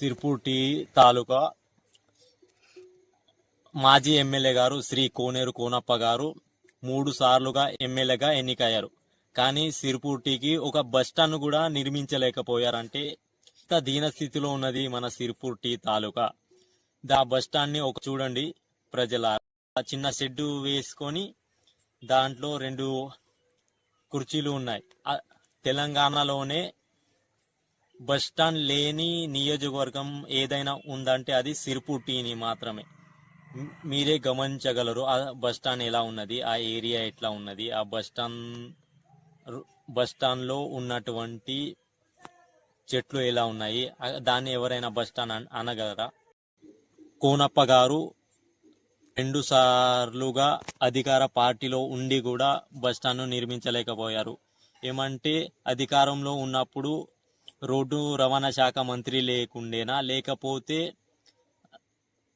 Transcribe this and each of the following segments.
సిర్పూటి తాలూకా మాజీ ఎమ్మెల్యే గారు శ్రీ కోనేరు కోనప్ప గారు మూడు సార్లుగా ఎమ్మెల్యేగా ఎన్నికయ్యారు. కానీ సిర్పూర్టికి ఒక బస్ స్టాండ్ కూడా నిర్మించలేకపోయారంటే ఇంత దీన స్థితిలో ఉన్నది మన సిర్పూర్టి తాలూకా. దా బస్ స్టాండ్ని ఒక చూడండి ప్రజల చిన్న షెడ్డు వేసుకొని దాంట్లో రెండు కుర్చీలు ఉన్నాయి. తెలంగాణలోనే బస్ స్టాండ్ లేని నియోజకవర్గం ఏదైనా ఉందంటే అది సిర్పూర్టిని మాత్రమే. మీరే గమనించగలరు ఆ బస్ స్టాండ్ ఎలా ఉన్నది ఆ ఏరియా ఎట్లా ఉన్నది ఆ బస్ స్టాండ్ బస్ ఉన్నటువంటి చెట్లు ఎలా ఉన్నాయి దాన్ని ఎవరైనా బస్ స్టాండ్ అనగలరా? కోనప్ప గారు రెండు సార్లుగా అధికార పార్టీలో ఉండి కూడా బస్ నిర్మించలేకపోయారు. ఏమంటే అధికారంలో ఉన్నప్పుడు రోడ్డు రవాణా శాఖ మంత్రి లేకుండేనా? లేకపోతే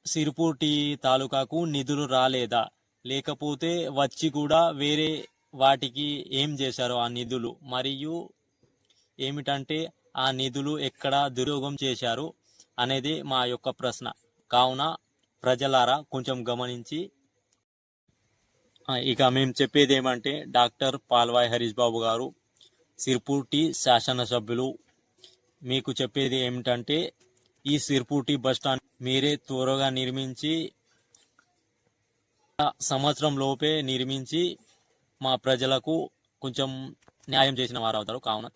సిరుపూటి తాలూకాకు నిధులు రాలేదా? లేకపోతే వచ్చి కూడా వేరే వాటికి ఏం చేశారో ఆ నిధులు? మరియు ఏమిటంటే ఆ నిధులు ఎక్కడ దుర్యోగం చేశారు అనేది మా యొక్క ప్రశ్న. కావున ప్రజలారా కొంచెం గమనించి. ఇక మేము చెప్పేది ఏమంటే డాక్టర్ పాల్వాయ్ హరీష్ బాబు గారు సిర్పూర్టి శాసనసభ్యులు మీకు చెప్పేది ఏమిటంటే ఈ సిర్పూర్టి బస్ స్టాండ్ మీరే త్వరగా నిర్మించి సంవత్సరం లోపే నిర్మించి మా ప్రజలకు కొంచెం న్యాయం చేసిన వారు అవుతారు కావున